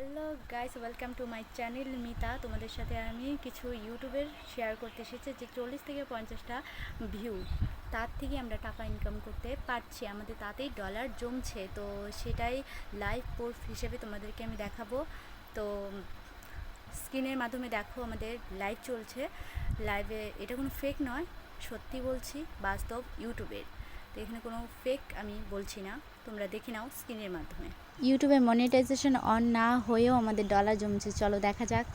Hello guys, welcome to my channel Mita. তোমাদের সাথে আমি কিছু ইউটিউবের শেয়ার করতে এসেছি যে চল্লিশ থেকে পঞ্চাশটা ভিউ তার থেকে আমরা টাকা ইনকাম করতে পারছি, আমাদের তাতেই ডলার জমছে। তো সেটাই লাইভ প্রুফ হিসেবে তোমাদেরকে আমি দেখাবো। তো স্ক্রিনের মাধ্যমে দেখো আমাদের লাইভ চলছে। লাইভে এটা কোনো ফেক নয়, সত্যি বলছি, বাস্তব ইউটিউবের। এখানে কোনো ফেক আমি বলছি না। তোমরা দেখে নাও স্ক্রিনের মাধ্যমে। ইউটিউবে মনিটাইজেশন অন না হয়েও আমাদের ডলার জমছে। চলো দেখা যাক।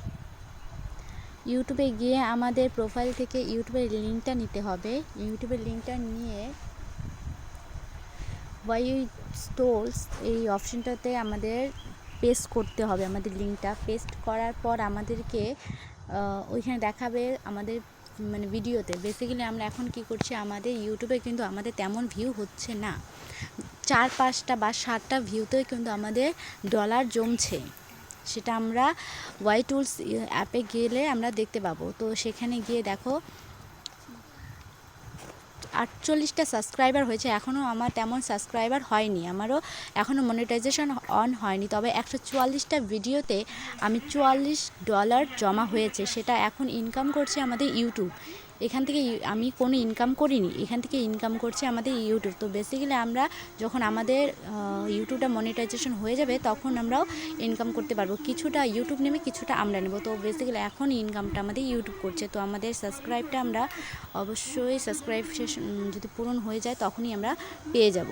ইউটিউবে গিয়ে আমাদের প্রোফাইল থেকে ইউটিউবের লিঙ্কটা নিতে হবে। ইউটিউবের লিঙ্কটা নিয়ে ওয়াই স্টোলস এই অপশনটাতে আমাদের পেস্ট করতে হবে, আমাদের লিঙ্কটা পেস্ট করার পর আমাদেরকে ওইখানে দেখাবে আমাদের মানে ভিডিওতে বেসিক্যালি আমরা এখন কি করছি, আমাদের ইউটিউবে কিন্তু আমাদের তেমন ভিউ হচ্ছে না। চার পাঁচটা বা সাতটা ভিউতেও কিন্তু আমাদের ডলার জমছে। সেটা আমরা ওয়াই টুলস অ্যাপে গেলে আমরা দেখতে পাবো। তো সেখানে গিয়ে দেখো আটচল্লিশটা সাবস্ক্রাইবার হয়েছে এখনও আমার তেমন সাবস্ক্রাইবার হয়নি, আমারও এখনও মনিটাইজেশন অন হয়নি, তবে একশো চুয়াল্লিশটা ভিডিওতে আমি চুয়াল্লিশ ডলার জমা হয়েছে, সেটা এখন ইনকাম করছে আমাদের ইউটিউব এখান থেকে আমি কোনো ইনকাম করিনি, এখান থেকে ইনকাম করছে আমাদের ইউটিউব তো বেসিক্যালি আমরা যখন আমাদের ইউটিউবটা মনিটাইজেশন হয়ে যাবে, তখন আমরাও ইনকাম করতে পারব। কিছুটা ইউটিউব নেবে, কিছুটা আমরা নেব। তো বেসিক্যালি এখন ইনকামটা আমাদের ইউটিউব করছে। তো আমাদের সাবস্ক্রাইবটা আমরা অবশ্যই সাবস্ক্রাইব যদি পূরণ হয়ে যায় তখনই আমরা পেয়ে যাব।